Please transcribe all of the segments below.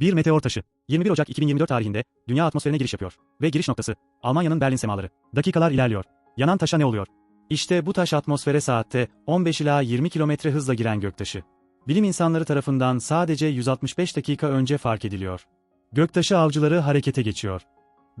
Bir meteor taşı. 21 Ocak 2024 tarihinde dünya atmosferine giriş yapıyor. Ve giriş noktası Almanya'nın Berlin semaları. Dakikalar ilerliyor. Yanan taşa ne oluyor? İşte bu taş atmosfere saatte 15 ila 20 kilometre hızla giren göktaşı. Bilim insanları tarafından sadece 165 dakika önce fark ediliyor. Göktaşı avcıları harekete geçiyor.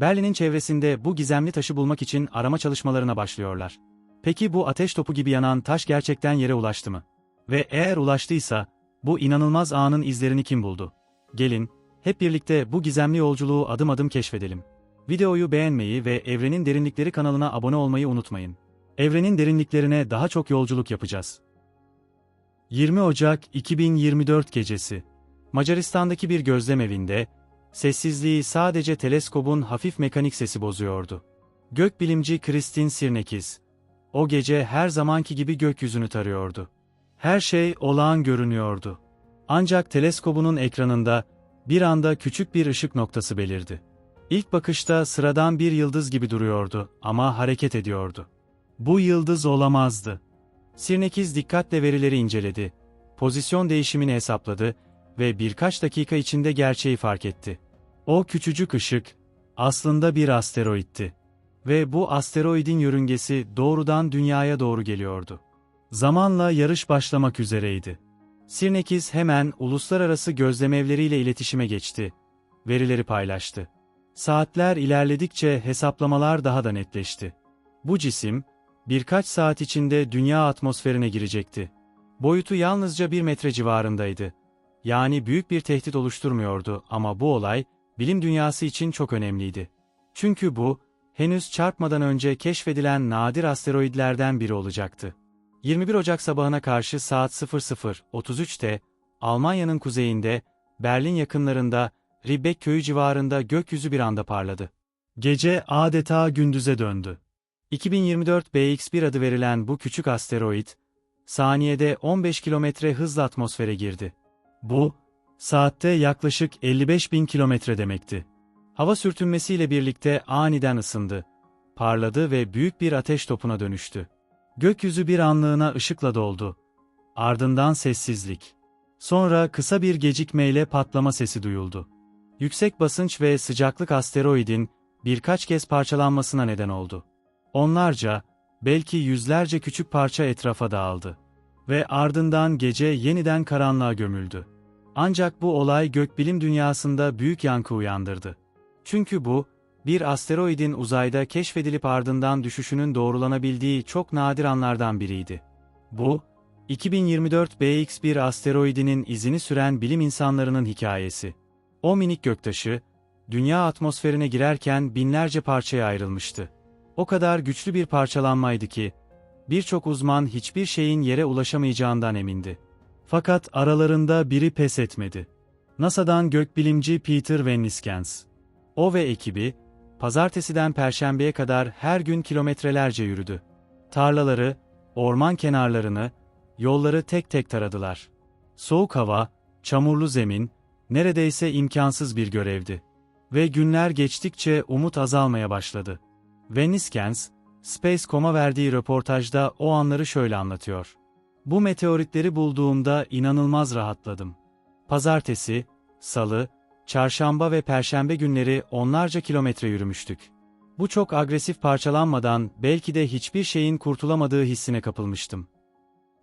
Berlin'in çevresinde bu gizemli taşı bulmak için arama çalışmalarına başlıyorlar. Peki bu ateş topu gibi yanan taş gerçekten yere ulaştı mı? Ve eğer ulaştıysa, bu inanılmaz anın izlerini kim buldu? Gelin, hep birlikte bu gizemli yolculuğu adım adım keşfedelim. Videoyu beğenmeyi ve Evrenin Derinlikleri kanalına abone olmayı unutmayın. Evrenin derinliklerine daha çok yolculuk yapacağız. 20 Ocak 2024 gecesi. Macaristan'daki bir gözlem evinde, sessizliği sadece teleskobun hafif mekanik sesi bozuyordu. Gökbilimci Kristin Sirnekiz. O gece her zamanki gibi gökyüzünü tarıyordu. Her şey olağan görünüyordu. Ancak teleskobunun ekranında bir anda küçük bir ışık noktası belirdi. İlk bakışta sıradan bir yıldız gibi duruyordu ama hareket ediyordu. Bu yıldız olamazdı. Sirnekiz dikkatle verileri inceledi, pozisyon değişimini hesapladı ve birkaç dakika içinde gerçeği fark etti. O küçücük ışık aslında bir asteroitti ve bu asteroidin yörüngesi doğrudan dünyaya doğru geliyordu. Zamanla yarış başlamak üzereydi. Sirnekiz hemen uluslararası gözlemevleriyle iletişime geçti. Verileri paylaştı. Saatler ilerledikçe hesaplamalar daha da netleşti. Bu cisim, birkaç saat içinde dünya atmosferine girecekti. Boyutu yalnızca bir metre civarındaydı. Yani büyük bir tehdit oluşturmuyordu ama bu olay, bilim dünyası için çok önemliydi. Çünkü bu, henüz çarpmadan önce keşfedilen nadir asteroidlerden biri olacaktı. 21 Ocak sabahına karşı saat 00.33'te, Almanya'nın kuzeyinde, Berlin yakınlarında, Ribbeck köyü civarında gökyüzü bir anda parladı. Gece adeta gündüze döndü. 2024 BX1 adı verilen bu küçük asteroid, saniyede 15 kilometre hızla atmosfere girdi. Bu, saatte yaklaşık 55 bin kilometre demekti. Hava sürtünmesiyle birlikte aniden ısındı, parladı ve büyük bir ateş topuna dönüştü. Gökyüzü bir anlığına ışıkla doldu. Ardından sessizlik. Sonra kısa bir gecikmeyle patlama sesi duyuldu. Yüksek basınç ve sıcaklık asteroidin birkaç kez parçalanmasına neden oldu. Onlarca, belki yüzlerce küçük parça etrafa dağıldı. Ve ardından gece yeniden karanlığa gömüldü. Ancak bu olay gökbilim dünyasında büyük yankı uyandırdı. Çünkü bu, bir asteroidin uzayda keşfedilip ardından düşüşünün doğrulanabildiği çok nadir anlardan biriydi. Bu, 2024 BX1 asteroidinin izini süren bilim insanlarının hikayesi. O minik göktaşı, dünya atmosferine girerken binlerce parçaya ayrılmıştı. O kadar güçlü bir parçalanmaydı ki, birçok uzman hiçbir şeyin yere ulaşamayacağından emindi. Fakat aralarında biri pes etmedi. NASA'dan gökbilimci Peter Van Niskens. O ve ekibi, pazartesiden perşembeye kadar her gün kilometrelerce yürüdü. Tarlaları, orman kenarlarını, yolları tek tek taradılar. Soğuk hava, çamurlu zemin, neredeyse imkansız bir görevdi. Ve günler geçtikçe umut azalmaya başladı. Veniskens, Space.com'a verdiği röportajda o anları şöyle anlatıyor. Bu meteoritleri bulduğumda inanılmaz rahatladım. Pazartesi, salı, çarşamba ve perşembe günleri onlarca kilometre yürümüştük. Bu çok agresif parçalanmadan belki de hiçbir şeyin kurtulamadığı hissine kapılmıştım.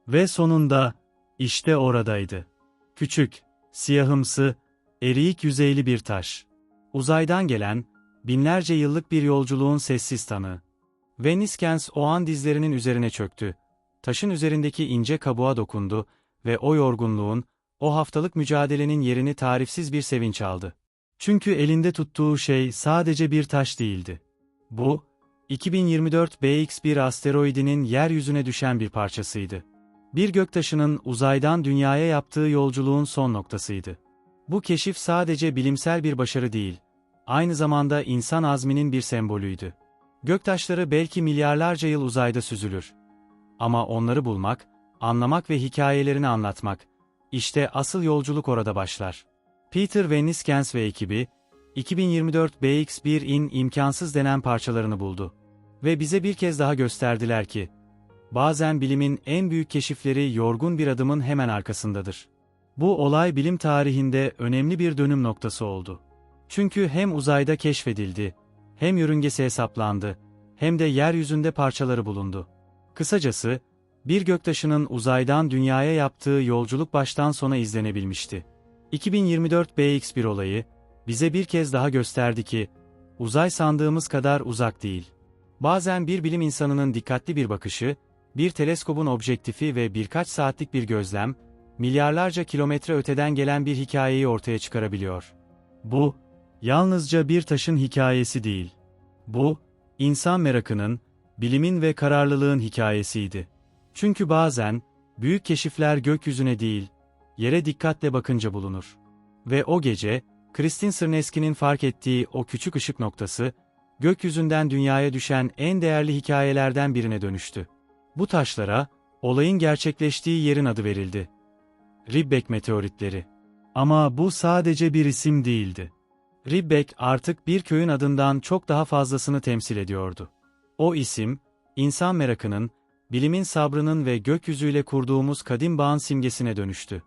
Ve sonunda, işte oradaydı. Küçük, siyahımsı, eriyik yüzeyli bir taş. Uzaydan gelen, binlerce yıllık bir yolculuğun sessiz tanığı. Veniskens o an dizlerinin üzerine çöktü. Taşın üzerindeki ince kabuğa dokundu ve o yorgunluğun, o haftalık mücadelenin yerini tarifsiz bir sevinç aldı. Çünkü elinde tuttuğu şey sadece bir taş değildi. Bu, 2024 BX1 asteroidinin yeryüzüne düşen bir parçasıydı. Bir göktaşının uzaydan dünyaya yaptığı yolculuğun son noktasıydı. Bu keşif sadece bilimsel bir başarı değil, aynı zamanda insan azminin bir sembolüydü. Göktaşları belki milyarlarca yıl uzayda süzülür. Ama onları bulmak, anlamak ve hikayelerini anlatmak, işte asıl yolculuk orada başlar. Peter Van Niskens ve ekibi, 2024 BX1'in imkansız denen parçalarını buldu. Ve bize bir kez daha gösterdiler ki, bazen bilimin en büyük keşifleri yorgun bir adımın hemen arkasındadır. Bu olay bilim tarihinde önemli bir dönüm noktası oldu. Çünkü hem uzayda keşfedildi, hem yörüngesi hesaplandı, hem de yeryüzünde parçaları bulundu. Kısacası, bir göktaşının uzaydan dünyaya yaptığı yolculuk baştan sona izlenebilmişti. 2024 BX1 olayı, bize bir kez daha gösterdi ki, uzay sandığımız kadar uzak değil. Bazen bir bilim insanının dikkatli bir bakışı, bir teleskobun objektifi ve birkaç saatlik bir gözlem, milyarlarca kilometre öteden gelen bir hikayeyi ortaya çıkarabiliyor. Bu, yalnızca bir taşın hikayesi değil. Bu, insan merakının, bilimin ve kararlılığın hikayesiydi. Çünkü bazen, büyük keşifler gökyüzüne değil, yere dikkatle bakınca bulunur. Ve o gece, Kristin Sırneski'nin fark ettiği o küçük ışık noktası, gökyüzünden dünyaya düşen en değerli hikayelerden birine dönüştü. Bu taşlara, olayın gerçekleştiği yerin adı verildi. Ribbeck meteoritleri. Ama bu sadece bir isim değildi. Ribbeck artık bir köyün adından çok daha fazlasını temsil ediyordu. O isim, insan merakının, bilimin sabrının ve gökyüzüyle kurduğumuz kadim bağın simgesine dönüştü.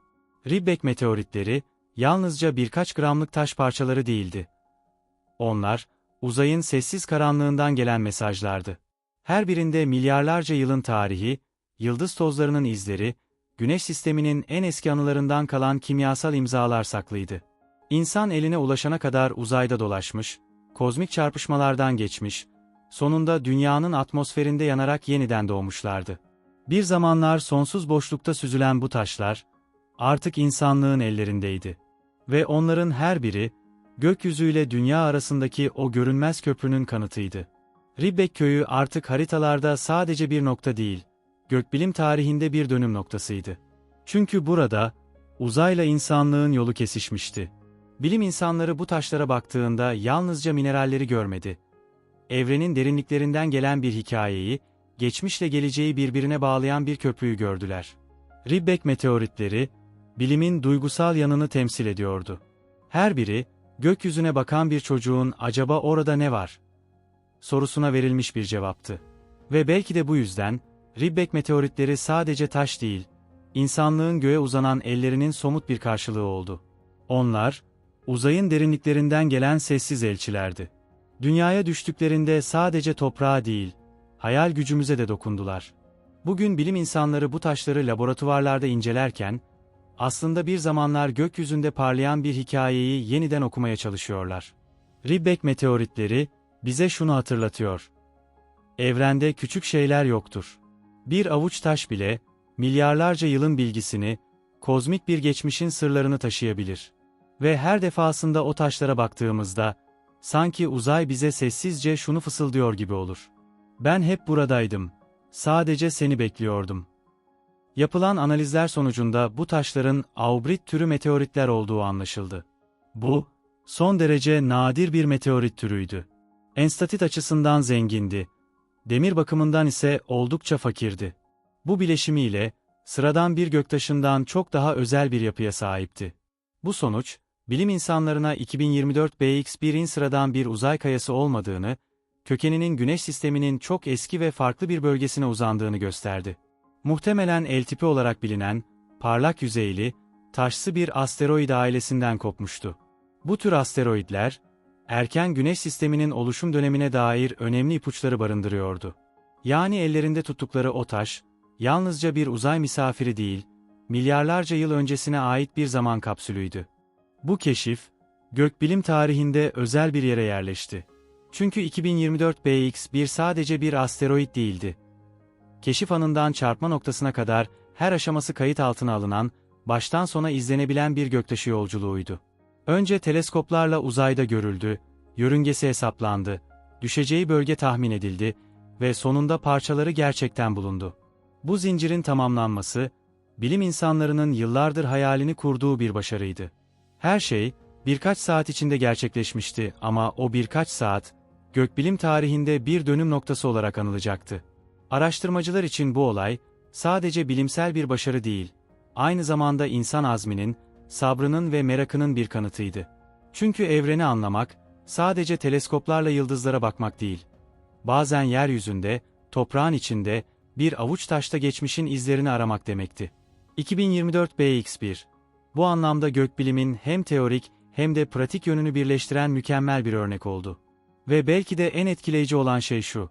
Ribbeck meteoritleri, yalnızca birkaç gramlık taş parçaları değildi. Onlar, uzayın sessiz karanlığından gelen mesajlardı. Her birinde milyarlarca yılın tarihi, yıldız tozlarının izleri, Güneş sisteminin en eski anılarından kalan kimyasal imzalar saklıydı. İnsan eline ulaşana kadar uzayda dolaşmış, kozmik çarpışmalardan geçmiş, sonunda dünyanın atmosferinde yanarak yeniden doğmuşlardı. Bir zamanlar sonsuz boşlukta süzülen bu taşlar, artık insanlığın ellerindeydi. Ve onların her biri, gökyüzüyle dünya arasındaki o görünmez köprünün kanıtıydı. Ribbeck köyü artık haritalarda sadece bir nokta değil, gökbilim tarihinde bir dönüm noktasıydı. Çünkü burada, uzayla insanlığın yolu kesişmişti. Bilim insanları bu taşlara baktığında yalnızca mineralleri görmedi. Evrenin derinliklerinden gelen bir hikayeyi, geçmişle geleceği birbirine bağlayan bir köprüyü gördüler. Ribbeck meteoritleri, bilimin duygusal yanını temsil ediyordu. Her biri, gökyüzüne bakan bir çocuğun acaba orada ne var? sorusuna verilmiş bir cevaptı. Ve belki de bu yüzden, Ribbeck meteoritleri sadece taş değil, insanlığın göğe uzanan ellerinin somut bir karşılığı oldu. Onlar, uzayın derinliklerinden gelen sessiz elçilerdi. Dünyaya düştüklerinde sadece toprağa değil, hayal gücümüze de dokundular. Bugün bilim insanları bu taşları laboratuvarlarda incelerken, aslında bir zamanlar gökyüzünde parlayan bir hikayeyi yeniden okumaya çalışıyorlar. Ribbeck meteoritleri, bize şunu hatırlatıyor. Evrende küçük şeyler yoktur. Bir avuç taş bile, milyarlarca yılın bilgisini, kozmik bir geçmişin sırlarını taşıyabilir. Ve her defasında o taşlara baktığımızda, sanki uzay bize sessizce şunu fısıldıyor gibi olur. Ben hep buradaydım. Sadece seni bekliyordum. Yapılan analizler sonucunda bu taşların aubrit türü meteoritler olduğu anlaşıldı. Bu, son derece nadir bir meteorit türüydü. Enstatit açısından zengindi demir bakımından ise oldukça fakirdi. Bu bileşimiyle, sıradan bir göktaşından çok daha özel bir yapıya sahipti. Bu sonuç, bilim insanlarına 2024 BX1'in sıradan bir uzay kayası olmadığını, kökeninin güneş sisteminin çok eski ve farklı bir bölgesine uzandığını gösterdi. Muhtemelen L tipi olarak bilinen, parlak yüzeyli, taşsı bir asteroid ailesinden kopmuştu. Bu tür asteroidler, erken güneş sisteminin oluşum dönemine dair önemli ipuçları barındırıyordu. Yani ellerinde tuttukları o taş, yalnızca bir uzay misafiri değil, milyarlarca yıl öncesine ait bir zaman kapsülüydü. Bu keşif, gökbilim tarihinde özel bir yere yerleşti. Çünkü 2024 BX bir sadece bir asteroid değildi. Keşif anından çarpma noktasına kadar her aşaması kayıt altına alınan, baştan sona izlenebilen bir göktaşı yolculuğuydu. Önce teleskoplarla uzayda görüldü, yörüngesi hesaplandı, düşeceği bölge tahmin edildi ve sonunda parçaları gerçekten bulundu. Bu zincirin tamamlanması, bilim insanlarının yıllardır hayalini kurduğu bir başarıydı. Her şey, birkaç saat içinde gerçekleşmişti ama o birkaç saat, gökbilim tarihinde bir dönüm noktası olarak anılacaktı. Araştırmacılar için bu olay, sadece bilimsel bir başarı değil, aynı zamanda insan azminin, sabrının ve merakının bir kanıtıydı. Çünkü evreni anlamak, sadece teleskoplarla yıldızlara bakmak değil. Bazen yeryüzünde, toprağın içinde, bir avuç taşta geçmişin izlerini aramak demekti. 2024 BX1 Bu anlamda gökbilimin hem teorik hem de pratik yönünü birleştiren mükemmel bir örnek oldu. Ve belki de en etkileyici olan şey şu.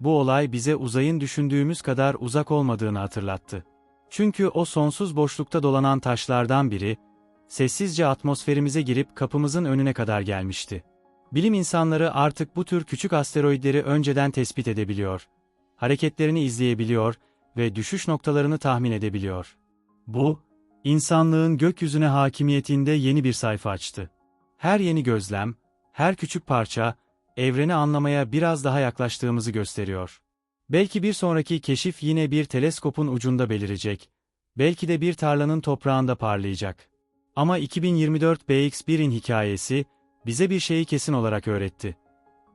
Bu olay bize uzayın düşündüğümüz kadar uzak olmadığını hatırlattı. Çünkü o sonsuz boşlukta dolanan taşlardan biri, sessizce atmosferimize girip kapımızın önüne kadar gelmişti. Bilim insanları artık bu tür küçük asteroidleri önceden tespit edebiliyor, hareketlerini izleyebiliyor ve düşüş noktalarını tahmin edebiliyor. Bu, insanlığın gökyüzüne hakimiyetinde yeni bir sayfa açtı. Her yeni gözlem, her küçük parça, evreni anlamaya biraz daha yaklaştığımızı gösteriyor. Belki bir sonraki keşif yine bir teleskopun ucunda belirecek, belki de bir tarlanın toprağında parlayacak. Ama 2024 BX1'in hikayesi, bize bir şeyi kesin olarak öğretti.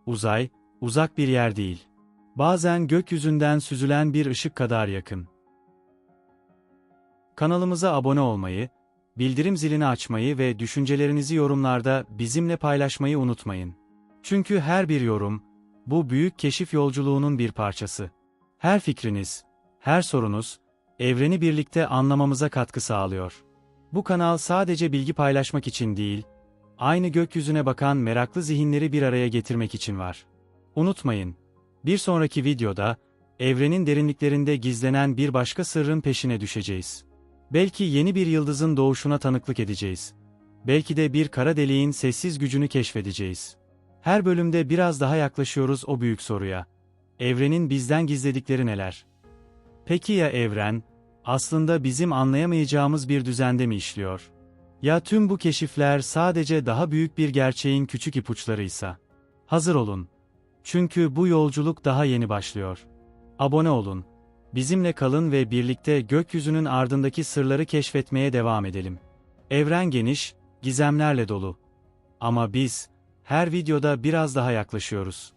Uzay, uzak bir yer değil. Bazen gökyüzünden süzülen bir ışık kadar yakın. Kanalımıza abone olmayı, bildirim zilini açmayı ve düşüncelerinizi yorumlarda bizimle paylaşmayı unutmayın. Çünkü her bir yorum, bu büyük keşif yolculuğunun bir parçası. Her fikriniz, her sorunuz, evreni birlikte anlamamıza katkı sağlıyor. Bu kanal sadece bilgi paylaşmak için değil, aynı gökyüzüne bakan meraklı zihinleri bir araya getirmek için var. Unutmayın, bir sonraki videoda, evrenin derinliklerinde gizlenen bir başka sırrın peşine düşeceğiz. Belki yeni bir yıldızın doğuşuna tanıklık edeceğiz. Belki de bir kara deliğin sessiz gücünü keşfedeceğiz. Her bölümde biraz daha yaklaşıyoruz o büyük soruya. Evrenin bizden gizledikleri neler? Peki ya evren, aslında bizim anlayamayacağımız bir düzende mi işliyor? Ya tüm bu keşifler sadece daha büyük bir gerçeğin küçük ipuçlarıysa? Hazır olun. Çünkü bu yolculuk daha yeni başlıyor. Abone olun. Bizimle kalın ve birlikte gökyüzünün ardındaki sırları keşfetmeye devam edelim. Evren geniş, gizemlerle dolu. Ama biz, her videoda biraz daha yaklaşıyoruz.